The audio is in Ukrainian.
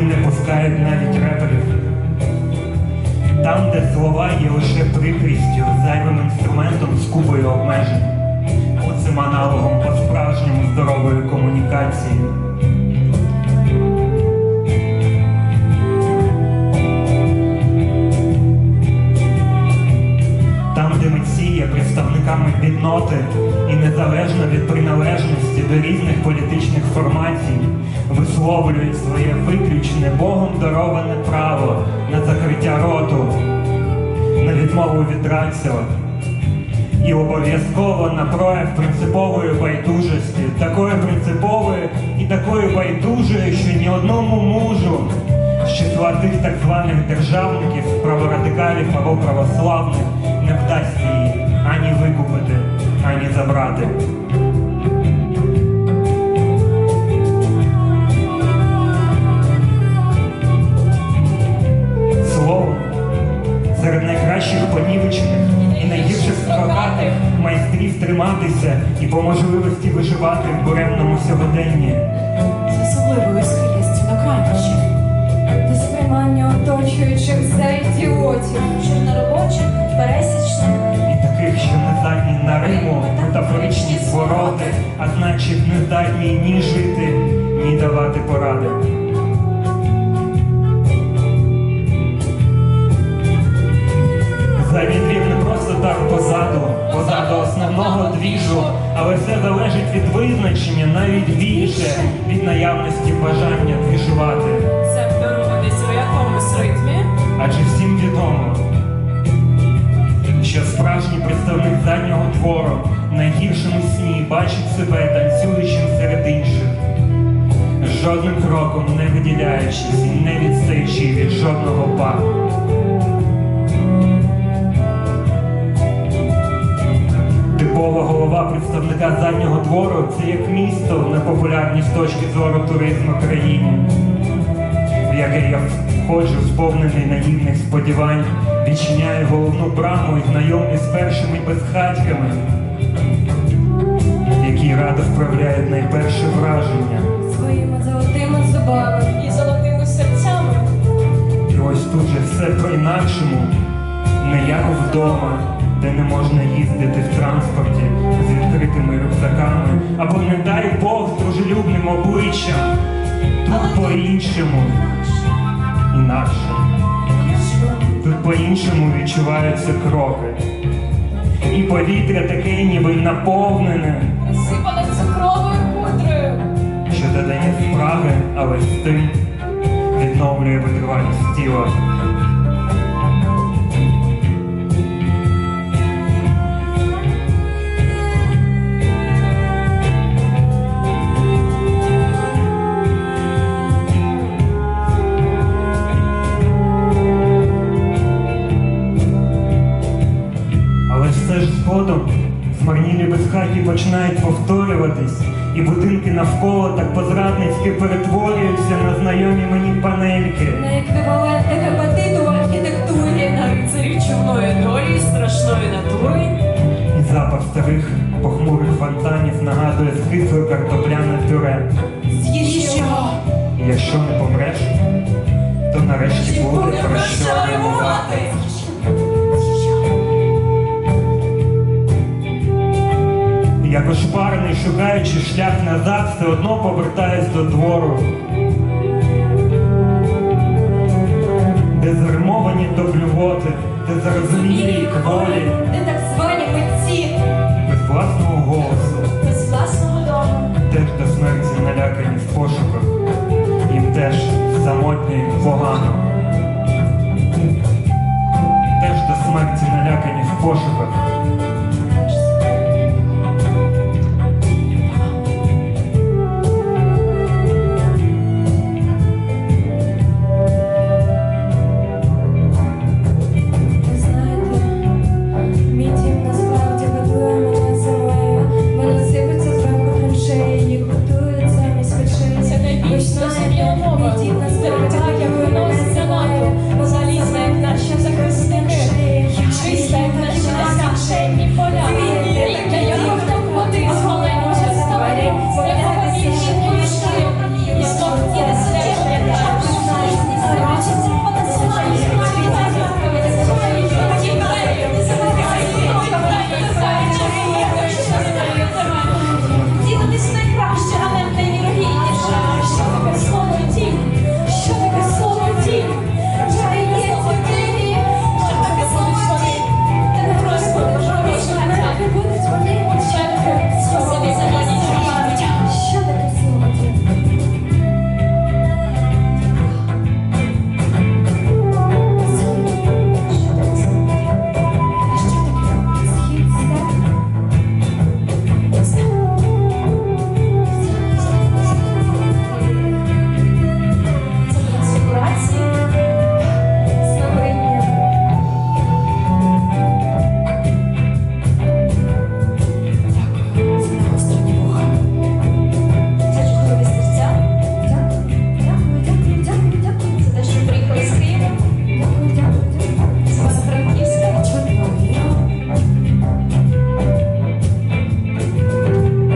куди не пускають навіть реперів. Там, де слова є лише прикрістю, зайвим інструментом з кубою обмежень, оцим аналогом по-справжньому здорової комунікації. Там, де митці є представниками бідноти і незалежно від приналежності до різних політичних формацій висловлюють своє виключне Богом дароване право на закриття роту, на відмову від рацію і обов'язково на прояв принципової байдужості, такої принципової і такої байдужої, що ні одному мужу з числа тих так званих державників, праворадикалів або православних понівечених і найгірших строкатих майстрів триматися і по можливості виживати в буремному сьогоденні. з особливою схильністю до крайнощів. до сприймання оточуючих за ідіотів. Чорноробочих, пересічних, І таких, що не здатні на риму, метафоричні звороти, а значить не здатні ні жити, ні давати поради. Але все залежить від визначення, навіть більше від наявності бажання двіжувати. себто рухатись у якомусь ритмі. Адже всім відомо, що справжній представник заднього двору в найгіршому сні бачить себе танцюючим серед інших, жодним кроком не виділяючись і не відстаючи від жодного па. Представника заднього двору це як місто на популярність з точки зору туризму країні в яке я входжу сповнений наївних сподівань, відчиняю головну браму і знайомлю з першими безхатьками, які радо вправляють найперше враження. Своїми золотими зубами. І золотими серцями. І ось тут же все по-інакшому, не як вдома, де не можна їздити в транспорті з відкритими рюкзаками, або не дай Бог з дружелюбним обличчям. Тут по-іншому, інакше. Тут по-іншому відчуваються кроки. І повітря таке ніби наповнене, Сипане цукровою пудрою. що додає спраги, але з тим відновлює витривалість тіла. Згодом змарнілі безхаті починають повторюватись, і будинки навколо так позрадницьки перетворюються на знайомі мені панельки. На еквіваленти гепатиту в архітектурі. На рицарів чорної долі і страшної натури. І запах старих похмурих фонтанів нагадує скисле картопляне пюре. І ошпарений, шукаючи шлях назад, все одно повертаюсь до двору. Де зармовані до блювоти, де зарозумілі кволі, Де так звані митці. без власного голосу. Без власного дому. теж до смерті налякані в пошуках, їм теж самотньо і погано. Теж до смерті налякані в пошуках,